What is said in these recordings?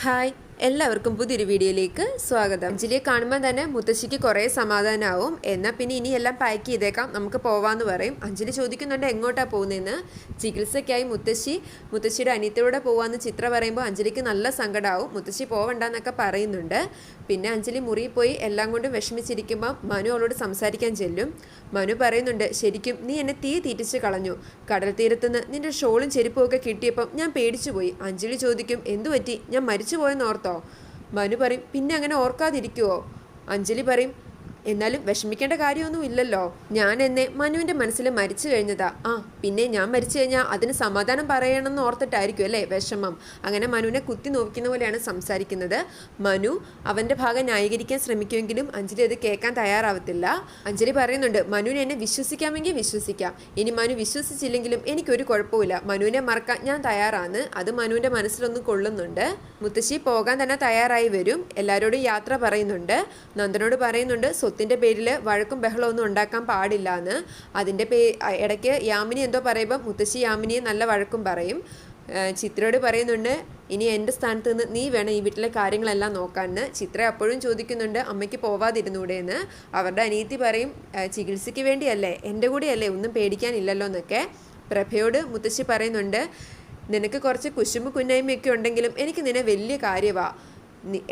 嗨。എല്ലാവർക്കും പുതിയൊരു വീഡിയോയിലേക്ക് സ്വാഗതം. ജില്ലയെ കാണുമ്പോൾ തന്നെ മുത്തശ്ശിക്ക് കുറേ സമാധാനമാവും എന്നാൽ പിന്നെ ഇനി എല്ലാം പാക്ക് ചെയ്തേക്കാം. നമുക്ക് പോവാന്ന് പറയും. അഞ്ജലി ചോദിക്കുന്നുണ്ട് എങ്ങോട്ടാണ് പോകുന്നതെന്ന് ചികിത്സയ്ക്കായി മുത്തശ്ശി മുത്തശ്ശിയുടെ അനിയത്തിലൂടെ പോവാന്ന് ചിത്ര പറയുമ്പോൾ അഞ്ജലിക്ക് നല്ല സങ്കടമാവും മുത്തശ്ശി പോവണ്ടെന്നൊക്കെ പറയുന്നുണ്ട്. പിന്നെ അഞ്ജലി മുറിയിൽ പോയി എല്ലാം കൊണ്ടും വിഷമിച്ചിരിക്കുമ്പോൾ മനു അവളോട് സംസാരിക്കാൻ ചെല്ലും. മനു പറയുന്നുണ്ട് ശരിക്കും നീ എന്നെ തീ തീറ്റിച്ച് കളഞ്ഞു. കടൽ തീരത്തുനിന്ന് നിന്റെ ഷോളും ചെരുപ്പും ഒക്കെ കിട്ടിയപ്പം ഞാൻ പേടിച്ചു പോയി അഞ്ജലി ചോദിക്കും എന്തു പറ്റി ഞാൻ മരിച്ചു പോയെന്ന് ഓർത്തോ? മനു പറയും പിന്നെ അങ്ങനെ ഓർക്കാതിരിക്കുവോ? അഞ്ജലി പറയും എന്നാലും വിഷമിക്കേണ്ട കാര്യമൊന്നും ഇല്ലല്ലോ. ഞാൻ എന്നെ മനുവിന്റെ മനസ്സിൽ മരിച്ചു കഴിഞ്ഞതാ. ആ പിന്നെ ഞാൻ മരിച്ചു കഴിഞ്ഞാൽ അതിന് സമാധാനം പറയണമെന്ന് ഓർത്തിട്ടായിരിക്കും അല്ലേ വിഷമം? അങ്ങനെ മനുവിനെ കുത്തി നോക്കുന്ന പോലെയാണ് സംസാരിക്കുന്നത്. മനു അവന്റെ ഭാഗം ന്യായീകരിക്കാൻ ശ്രമിക്കുമെങ്കിലും അഞ്ജലി അത് കേൾക്കാൻ തയ്യാറാവത്തില്ല. അഞ്ജലി പറയുന്നുണ്ട് മനുവിനെ എന്നെ വിശ്വസിക്കാമെങ്കിൽ വിശ്വസിക്കാം. ഇനി മനു വിശ്വസിച്ചില്ലെങ്കിലും എനിക്കൊരു കുഴപ്പമില്ല മനുവിനെ മറക്കാൻ ഞാൻ തയ്യാറാണ്. അത് മനുവിന്റെ മനസ്സിലൊന്നും കൊള്ളുന്നുണ്ട്. മുത്തശ്ശി പോകാൻ തന്നെ തയ്യാറായി വരും. എല്ലാവരോടും യാത്ര പറയുന്നുണ്ട്. നന്ദനോട് പറയുന്നുണ്ട് സ്വത്തിന്റെ പേരിൽ വഴക്കും ബഹളവും ഒന്നും ഉണ്ടാക്കാൻ പാടില്ല എന്ന് അതിന്റെ പേ ഇടയ്ക്ക് യാമിനി എന്തോ പറയുമ്പോൾ മുത്തശ്ശി യാമിനിയെ നല്ല വഴക്കും പറയും. ചിത്രയോട് പറയുന്നുണ്ട് ഇനി എന്റെ സ്ഥാനത്ത് നിന്ന് നീ വേണം ഈ വീട്ടിലെ കാര്യങ്ങളെല്ലാം നോക്കാമെന്ന് ചിത്ര അപ്പോഴും ചോദിക്കുന്നുണ്ട് അമ്മയ്ക്ക് പോവാതിരുന്നൂടെ എന്ന് അവരുടെ അനിയത്തി പറയും ചികിത്സയ്ക്ക് വേണ്ടിയല്ലേ? എന്റെ കൂടെയല്ലേ? ഒന്നും പേടിക്കാനില്ലല്ലോ എന്നൊക്കെ പ്രഭയോട് മുത്തശ്ശി പറയുന്നുണ്ട് നിനക്ക് കുറച്ച് കുശുമ്പ് കുന്നായ്മയൊക്കെ ഉണ്ടെങ്കിലും എനിക്ക് നിന്നെ വലിയ കാര്യമാണ്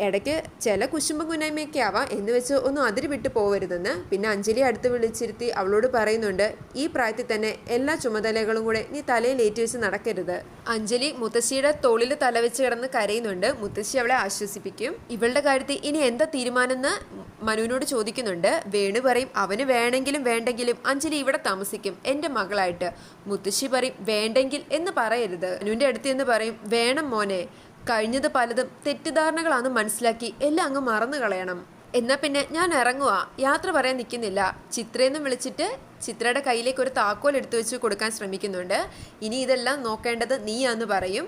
ഇടയ്ക്ക് ചില കുശുമ്പ് കുന്നായ്മയൊക്കെ ആവാം എന്ന് വെച്ച് ഒന്നും അതിരി വിട്ടു പോകരുതെന്ന് പിന്നെ അഞ്ജലി അടുത്ത് വിളിച്ചിരുത്തി അവളോട് പറയുന്നുണ്ട് ഈ പ്രായത്തിൽ തന്നെ എല്ലാ ചുമതലകളും കൂടെ നീ തലയിൽ ഏറ്റുവെച്ച് നടക്കരുത്. അഞ്ജലി മുത്തശ്ശിയുടെ തോളിൽ തലവെച്ച് കിടന്ന് കരയുന്നുണ്ട്. മുത്തശ്ശി അവളെ ആശ്വസിപ്പിക്കും. ഇവളുടെ കാര്യത്തിൽ ഇനി എന്താ തീരുമാനം മനുവിനോട് ചോദിക്കുന്നുണ്ട്. വേണു പറയും അവന് വേണമെങ്കിലും വേണ്ടെങ്കിലും അഞ്ജലി ഇവിടെ താമസിക്കും എന്റെ മകളായിട്ട്. മുത്തശ്ശി പറയും വേണ്ടെങ്കിൽ എന്ന് പറയരുത്. മനുവിന്റെ അടുത്ത് എന്ന് പറയും വേണം മോനെ കഴിഞ്ഞത് പലതും തെറ്റിദ്ധാരണകളാണെന്ന് മനസ്സിലാക്കി എല്ലാം അങ്ങ് മറന്നു കളയണം. എന്നാ പിന്നെ ഞാൻ ഇറങ്ങുക യാത്ര പറയാൻ നിൽക്കുന്നില്ല. ചിത്രയെന്നും വിളിച്ചിട്ട് ചിത്രയുടെ കയ്യിലേക്ക് ഒരു താക്കോൽ എടുത്തു വെച്ച് കൊടുക്കാൻ ശ്രമിക്കുന്നുണ്ട്. ഇനി ഇതെല്ലാം നോക്കേണ്ടത് നീയാന്ന് പറയും.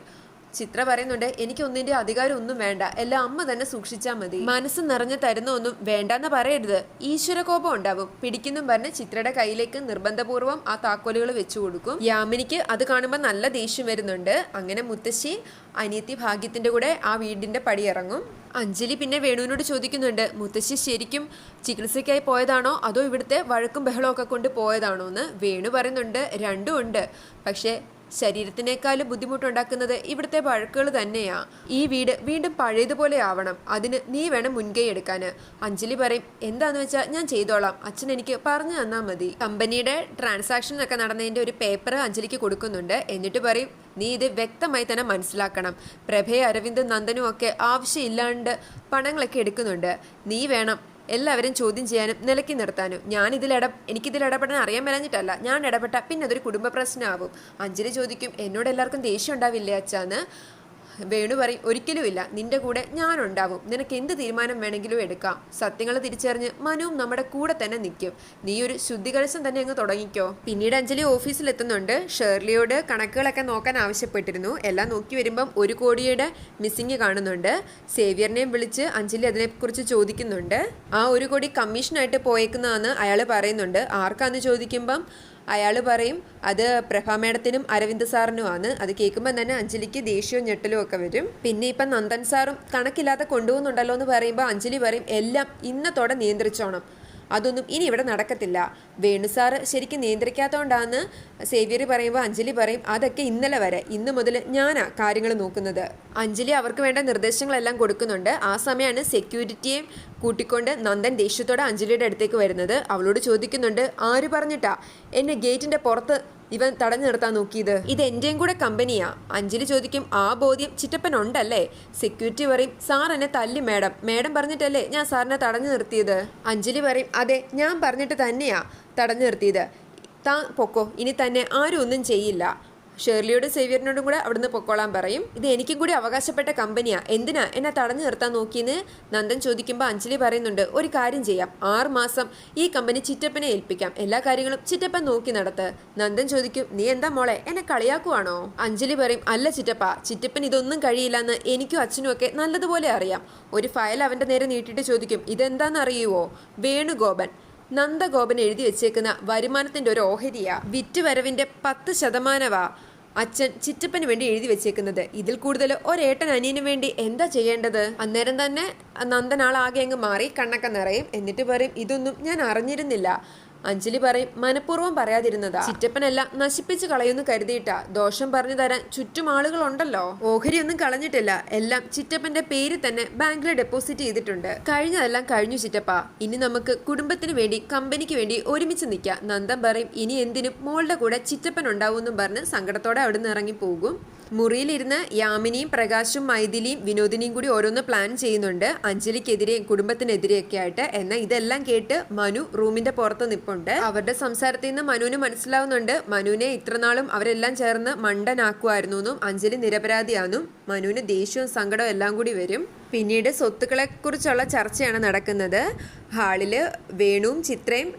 ചിത്ര പറയുന്നുണ്ട് എനിക്ക് ഒന്നിന്റെ അധികാരം ഒന്നും വേണ്ട. എല്ലാം അമ്മ തന്നെ സൂക്ഷിച്ചാൽ മതി. മനസ്സ് നിറഞ്ഞു തരുന്ന ഒന്നും വേണ്ടെന്ന് പറയരുത്. ഈശ്വരകോപം ഉണ്ടാവും. പിടിക്കുന്നും പറഞ്ഞ് ചിത്രയുടെ കയ്യിലേക്ക് നിർബന്ധപൂർവം ആ താക്കോലുകൾ വെച്ചു കൊടുക്കും. യാമിനിക്ക് അത് കാണുമ്പോൾ നല്ല ദേഷ്യം വരുന്നുണ്ട്. അങ്ങനെ മുത്തശ്ശി അനിയത്തി ഭാഗ്യത്തിന്റെ കൂടെ ആ വീടിന്റെ പടി ഇറങ്ങും. അഞ്ജലി പിന്നെ വേണുവിനോട് ചോദിക്കുന്നുണ്ട് മുത്തശ്ശി ശരിക്കും ചികിത്സയ്ക്കായി പോയതാണോ? അതോ ഇവിടുത്തെ വഴക്കും ബഹളവും ഒക്കെ കൊണ്ട് പോയതാണോ എന്ന് വേണു പറയുന്നുണ്ട് രണ്ടും ഉണ്ട്. പക്ഷേ ശരീരത്തിനേക്കാളും ബുദ്ധിമുട്ടുണ്ടാക്കുന്നത് ഇവിടുത്തെ വഴക്കുകൾ തന്നെയാ. ഈ വീട് വീണ്ടും പഴയതുപോലെ ആവണം. അതിന് നീ വേണം മുൻകൈ എടുക്കാന് അഞ്ജലി പറയും എന്താന്ന് വെച്ചാൽ ഞാൻ ചെയ്തോളാം. അച്ഛൻ എനിക്ക് പറഞ്ഞു തന്നാൽ മതി. കമ്പനിയുടെ ട്രാൻസാക്ഷൻ ഒക്കെ നടന്നതിന്റെ ഒരു പേപ്പർ അഞ്ജലിക്ക് കൊടുക്കുന്നുണ്ട്. എന്നിട്ട് പറയും നീ ഇത് വ്യക്തമായി തന്നെ മനസ്സിലാക്കണം. പ്രഭയെ അരവിന്ദും നന്ദനും ഒക്കെ ആവശ്യമില്ലാണ്ട് പണങ്ങളൊക്കെ എടുക്കുന്നുണ്ട്. നീ വേണം എല്ലാവരും ചോദ്യം ചെയ്യാനും നിലക്കി നിർത്താനും. ഞാൻ ഇതിൽ ഇട എനിക്കിതിൽ ഇടപെടാൻ അറിയാൻ മേലഞ്ഞിട്ടല്ല. ഞാൻ ഇടപെട്ട പിന്നെ അതൊരു കുടുംബ പ്രശ്നമാവും അഞ്ജലി ചോദിക്കും എന്നോട് എല്ലാവർക്കും ദേഷ്യം ഉണ്ടാവില്ലേ അച്ഛാന്ന് വേണു പറയും ഒരിക്കലുമില്ല. നിന്റെ കൂടെ ഞാനുണ്ടാവും. നിനക്ക് എന്ത് തീരുമാനം വേണമെങ്കിലും എടുക്കാം. സത്യങ്ങൾ തിരിച്ചറിഞ്ഞ് മനുവും നമ്മുടെ കൂടെ തന്നെ നിൽക്കും നീ ഒരു ശുദ്ധികലശം തന്നെ അങ്ങ് തുടങ്ങിക്കോ. പിന്നീട് അഞ്ജലി ഓഫീസിലെത്തുന്നുണ്ട്. ഷേർലിയോട് കണക്കുകളൊക്കെ നോക്കാൻ ആവശ്യപ്പെട്ടിരുന്നു. എല്ലാം നോക്കി വരുമ്പം ഒരു കോടിയുടെ മിസ്സിങ് കാണുന്നുണ്ട്. സേവിയറിനെയും വിളിച്ച് അഞ്ജലി അതിനെക്കുറിച്ച് ചോദിക്കുന്നുണ്ട്. ആ ഒരു കോടി കമ്മീഷനായിട്ട് പോയേക്കുന്നതെന്ന് അയാൾ പറയുന്നുണ്ട്. ആർക്കാന്ന് ചോദിക്കുമ്പം അയാൾ പറയും അത് പ്രഭ മേഡത്തിനും അരവിന്ദ് സാറിനുമാണ് അത് കേൾക്കുമ്പോൾ തന്നെ അഞ്ജലിക്ക് ദേഷ്യവും ഞെട്ടലും ഒക്കെ വരും. പിന്നെ ഇപ്പം നന്ദൻ സാറും കണക്കില്ലാതെ കൊണ്ടുപോകുന്നുണ്ടല്ലോ എന്ന് പറയുമ്പോൾ അഞ്ജലി പറയും എല്ലാം ഇന്നത്തോടെ നിയന്ത്രിച്ചോണം. അതൊന്നും ഇനി ഇവിടെ നടക്കത്തില്ല. വേണു സാറ് ശരിക്കും നിയന്ത്രിക്കാത്തതുകൊണ്ടാണ് സേവ്യർ പറയുമ്പോൾ അഞ്ജലി പറയും അതൊക്കെ ഇന്നലെ വരെ. ഇന്ന് മുതൽ ഞാനാ കാര്യങ്ങൾ നോക്കുന്നത്. അഞ്ജലി അവർക്ക് വേണ്ട നിർദ്ദേശങ്ങളെല്ലാം കൊടുക്കുന്നുണ്ട്. ആ സമയമാണ് സെക്യൂരിറ്റിയെയും കൂട്ടിക്കൊണ്ട് നന്ദൻ ദേഷ്യത്തോടെ അഞ്ജലിയുടെ അടുത്തേക്ക് വരുന്നത്. അവളോട് ചോദിക്കുന്നുണ്ട് ആര് പറഞ്ഞിട്ടാ? എന്നെ ഗേറ്റിന്റെ പുറത്ത് ഇവൻ തടഞ്ഞു നിർത്താൻ നോക്കിയത്. ഇത് എന്റെയും കൂടെ കമ്പനിയാ. അഞ്ജലി ചോദിക്കും ആ ബോധ്യം ചിറ്റപ്പൻ ഉണ്ടല്ലേ സെക്യൂരിറ്റി പറയും സാർ എന്നെ തല്ലി മേഡം. മേഡം പറഞ്ഞിട്ടല്ലേ ഞാൻ സാറിനെ തടഞ്ഞു നിർത്തിയത് അഞ്ജലി പറയും അതെ ഞാൻ പറഞ്ഞിട്ട് തന്നെയാ തടഞ്ഞു നിർത്തിയത് താ പൊക്കോ ഇനി തന്നെ ആരും ഒന്നും ചെയ്യില്ല. ഷേർലിയോടും സേവിയറിനോടും കൂടെ അവിടുന്ന് പൊക്കോളാൻ പറയും. ഇത് എനിക്കും കൂടി അവകാശപ്പെട്ട കമ്പനിയാ. എന്തിനാ? എന്നെ തടഞ്ഞു നിർത്താൻ നോക്കിയെന്ന് നന്ദൻ ചോദിക്കുമ്പോൾ അഞ്ജലി പറയുന്നുണ്ട് ഒരു കാര്യം ചെയ്യാം. ആറ് മാസം ഈ കമ്പനി ചിറ്റപ്പനെ ഏൽപ്പിക്കാം. എല്ലാ കാര്യങ്ങളും ചിറ്റപ്പൻ നോക്കി നടത്ത്. നന്ദൻ ചോദിക്കും നീ എന്താ മോളെ? എന്നെ കളിയാക്കുവാണോ? അഞ്ജലി പറയും അല്ല ചിറ്റപ്പ. ചിറ്റപ്പൻ ഇതൊന്നും കഴിയില്ലെന്ന് എനിക്കും അച്ഛനും ഒക്കെ നല്ലതുപോലെ അറിയാം. ഒരു ഫയൽ അവന്റെ നേരെ നീട്ടിയിട്ട് ചോദിക്കും ഇതെന്താന്ന് അറിയുവോ? വേണുഗോപൻ നന്ദഗോപൻ എഴുതി വെച്ചേക്കുന്ന വരുമാനത്തിന്റെ ഒരു ഓഹരിയാ. വിറ്റുവരവിന്റെ പത്ത് ശതമാനവാ. അച്ഛൻ ചിറ്റപ്പന് വേണ്ടി എഴുതി വെച്ചേക്കുന്നത്. ഇതിൽ കൂടുതൽ ഒരേട്ടൻ അനിയന് വേണ്ടി എന്താ ചെയ്യേണ്ടത്? അന്നേരം തന്നെ നന്ദനാളാകെ അങ്ങ് മാറി കണ്ണൊക്കെ നിറയും. എന്നിട്ട് പറയും ഇതൊന്നും ഞാൻ അറിഞ്ഞിരുന്നില്ല. അഞ്ജലി പറയും മനഃപൂർവം പറയാതിരുന്നതാ. ചിറ്റപ്പനല്ല നശിപ്പിച്ച് കളയുന്നു കരുതിയിട്ടാ. ദോഷം പറഞ്ഞു തരാൻ ചുറ്റും ആളുകളുണ്ടല്ലോ. ഓഹരി ഒന്നും കളഞ്ഞിട്ടില്ല. എല്ലാം ചിറ്റപ്പന്റെ പേര് തന്നെ ബാങ്കിൽ ഡെപ്പോസിറ്റ് ചെയ്തിട്ടുണ്ട്. കഴിഞ്ഞതെല്ലാം കഴിഞ്ഞു ചിറ്റപ്പ. ഇനി നമുക്ക് കുടുംബത്തിന് വേണ്ടി കമ്പനിക്ക് വേണ്ടി ഒരുമിച്ച് നിൽക്കാം. നന്ദൻ പറയും ഇനി എന്തിനും മോളുടെ കൂടെ ചിറ്റപ്പൻ ഉണ്ടാവും എന്നും പറഞ്ഞ് സങ്കടത്തോടെ അവിടുന്ന് ഇറങ്ങി പോകും മുറിയിലിരുന്ന് യാമിനിയും പ്രകാശും മൈഥിലിയും വിനോദിനിയും കൂടി ഓരോന്ന് പ്ലാൻ ചെയ്യുന്നുണ്ട്. അഞ്ജലിക്കെതിരെയും കുടുംബത്തിനെതിരെയൊക്കെ ആയിട്ട് എന്നാൽ ഇതെല്ലാം കേട്ട് മനു റൂമിന്റെ പുറത്ത് നിപ്പുണ്ട്. അവരുടെ സംസാരത്തിൽ നിന്ന് മനുവിന് മനസ്സിലാവുന്നുണ്ട്. മനുവിനെ ഇത്രനാളും അവരെല്ലാം ചേർന്ന് മണ്ടനാക്കുമായിരുന്നു എന്നും അഞ്ജലി നിരപരാധിയാണെന്നും മനുവിന് ദേഷ്യവും സങ്കടവും എല്ലാം കൂടി വരും. പിന്നീട് സ്വത്തുക്കളെ കുറിച്ചുള്ള ചർച്ചയാണ് നടക്കുന്നത്. ഹാളിൽ വേണുവും ചിത്രയും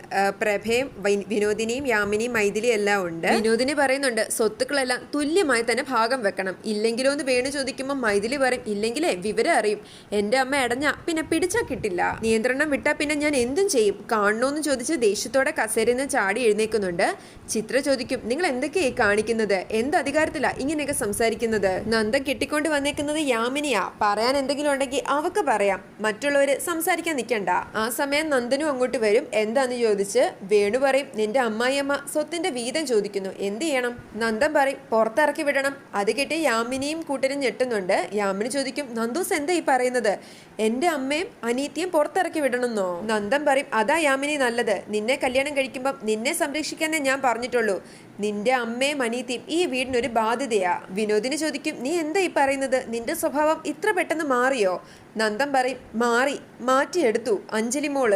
പ്രഭയും വിനോദിനിയും യാമിനിയും മൈഥിലിയും എല്ലാം ഉണ്ട്. വിനോദിനി പറയുന്നുണ്ട് സ്വത്തുക്കളെല്ലാം തുല്യമായി തന്നെ ഭാഗം വെക്കണം. ഇല്ലെങ്കിലോ എന്ന് വേണു ചോദിക്കുമ്പോൾ മൈഥിലി പറയും ഇല്ലെങ്കിലേ വിവരം അറിയും. എന്റെ അമ്മ അടഞ്ഞ പിന്നെ പിടിച്ചാൽ കിട്ടില്ല. നിയന്ത്രണം വിട്ടാൽ പിന്നെ ഞാൻ എന്തും ചെയ്യും. കാണണോന്ന് ചോദിച്ച് ദേഷ്യത്തോടെ കസേരയിൽ നിന്ന് ചാടി എഴുന്നേക്കുന്നുണ്ട് ചിത്ര ചോദിക്കും നിങ്ങൾ എന്തൊക്കെയായി കാണിക്കുന്നത്? എന്ത് അധികാരത്തിലാ ഇങ്ങനെയൊക്കെ സംസാരിക്കുന്നത്? നന്ദ കെട്ടിക്കൊണ്ട് വന്നേക്കുന്നത് യാമിനിയാ. പറയാൻ എന്തെങ്കിലും ഉണ്ടെങ്കിൽ അവക്ക് പറയാം. മറ്റുള്ളവര് സംസാരിക്കാൻ നിൽക്കണ്ട ആ സമയം നന്ദനും അങ്ങോട്ട് വരും. എന്താന്ന് ചോദിച്ച് വേണു പറയും നിന്റെ അമ്മായിയമ്മ സ്വത്തിന്റെ വീതം ചോദിക്കുന്നു. എന്ത് ചെയ്യണം? നന്ദൻ പറയും പുറത്തിറക്കി വിടണം. അത് കിട്ടി യാമിനിയും കൂട്ടരും ഞെട്ടുന്നുണ്ട്. യാമിനി ചോദിക്കും നന്ദൂസ് എന്താ ഈ പറയുന്നത്? എന്റെ അമ്മയും അനീത്തിയും പുറത്തിറക്കി വിടണമെന്നോ? നന്ദൻ പറയും അതാ യാമിനി നല്ലത്. നിന്നെ കല്യാണം കഴിക്കുമ്പം നിന്നെ സംരക്ഷിക്കാനേ ഞാൻ പറഞ്ഞിട്ടുള്ളൂ. നിന്റെ അമ്മേ അനീത്തിയും ഈ വീടിനൊരു ബാധ്യതയാ. വിനോദിന് ചോദിക്കും നീ എന്താ ഈ പറയുന്നത്? നിന്റെ സ്വഭാവം ഇത്ര പെട്ടെന്ന് മാറിയോ? നന്ദം പറയും മാറി മാറ്റിയെടുത്തു അഞ്ജലി മോൾ.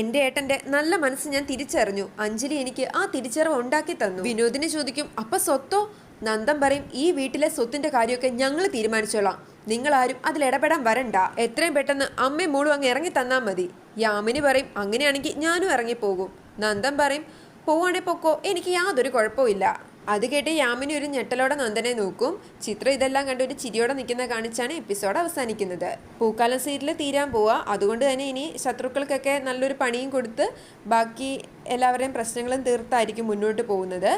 എന്റെ ഏട്ടന്റെ നല്ല മനസ്സ് ഞാൻ തിരിച്ചറിഞ്ഞു. അഞ്ജലി എനിക്ക് ആ തിരിച്ചറിവ് ഉണ്ടാക്കി തന്നു. വിനോദിനെ ചോദിക്കും അപ്പൊ സ്വത്തോ? നന്ദം പറയും ഈ വീട്ടിലെ സ്വത്തിന്റെ കാര്യമൊക്കെ ഞങ്ങൾ തീരുമാനിച്ചോളാം. നിങ്ങൾ ആരും അതിൽ ഇടപെടാൻ വരണ്ട. എത്രയും പെട്ടെന്ന് അമ്മയും മോളും അങ്ങ് ഇറങ്ങി തന്നാൽ മതി. യാമിനി പറയും അങ്ങനെയാണെങ്കിൽ ഞാനും ഇറങ്ങിപ്പോകും. നന്ദം പറയും പോവാണെ പൊക്കോ എനിക്ക് യാതൊരു കുഴപ്പമില്ല അത് കേട്ട് യാമിനി ഒരു ഞെട്ടലോടെ നന്ദനെ നോക്കും. ചിത്രം ഇതെല്ലാം കണ്ട് ഒരു ചിരിയോടെ നിൽക്കുന്ന കാണിച്ചാണ് എപ്പിസോഡ് അവസാനിക്കുന്നത്. പൂക്കാലം സീരിയൽ തീരാൻ പോവാ. അതുകൊണ്ട് തന്നെ ഇനി ശത്രുക്കൾക്കൊക്കെ നല്ലൊരു പണിയും കൊടുത്ത് ബാക്കി എല്ലാവരുടെയും പ്രശ്നങ്ങളും തീർത്തായിരിക്കും മുന്നോട്ട് പോകുന്നത്.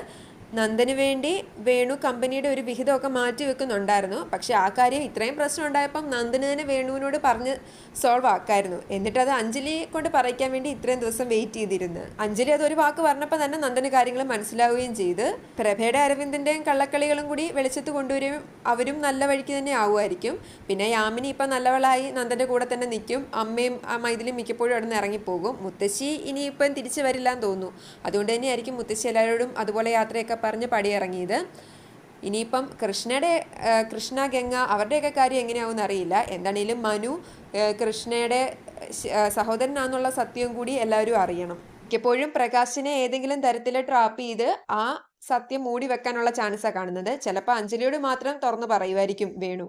നന്ദന് വേണ്ടി വേണു കമ്പനിയുടെ ഒരു വിഹിതമൊക്കെ മാറ്റി വെക്കുന്നുണ്ടായിരുന്നു. പക്ഷെ ആ കാര്യം ഇത്രയും പ്രശ്നം ഉണ്ടായപ്പം നന്ദന് തന്നെ വേണുവിനോട് പറഞ്ഞ് സോൾവ് ആക്കായിരുന്നു. എന്നിട്ട് അത് അഞ്ജലിയെ കൊണ്ട് പറയിക്കാൻ വേണ്ടി ഇത്രയും ദിവസം വെയിറ്റ് ചെയ്തിരുന്നു. അഞ്ജലി അത് ഒരു വാക്ക് പറഞ്ഞപ്പോൾ തന്നെ നന്ദന് കാര്യങ്ങൾ മനസ്സിലാവുകയും ചെയ്ത്. പ്രഭയുടെ അരവിന്ദന്റെയും കള്ളക്കളികളും കൂടി വെളിച്ചത്ത് കൊണ്ടുവരും അവരും നല്ല വഴിക്ക് തന്നെ ആവുമായിരിക്കും. പിന്നെ യാമിനി ഇപ്പം നല്ലവളായി നന്ദന്റെ കൂടെ തന്നെ നിൽക്കും. അമ്മയും ആ മൈഥിലും മിക്കപ്പോഴും അവിടെ നിന്ന് ഇറങ്ങിപ്പോകും. മുത്തശ്ശി ഇനിയിപ്പം തിരിച്ചു വരില്ല എന്ന് തോന്നുന്നു. അതുകൊണ്ട് തന്നെയായിരിക്കും മുത്തശ്ശി എല്ലാവരോടും അതുപോലെ യാത്രയൊക്കെ പറഞ്ഞ് പടിയിറങ്ങിയത്. ഇനിയിപ്പം കൃഷ്ണയുടെ കൃഷ്ണ ഗംഗ അവരുടെയൊക്കെ കാര്യം എങ്ങനെയാവും അറിയില്ല. എന്താണേലും മനു കൃഷ്ണയുടെ സഹോദരനാന്നുള്ള സത്യം കൂടി എല്ലാവരും അറിയണം. മിക്കപ്പോഴും പ്രകാശിനെ ഏതെങ്കിലും തരത്തിൽ ട്രാപ്പ് ചെയ്ത് ആ സത്യം മൂടി വെക്കാനുള്ള ചാൻസാണ് കാണുന്നത്. ചിലപ്പോൾ അഞ്ജലിയോട് മാത്രം തുറന്നു പറയുമായിരിക്കും വേണു.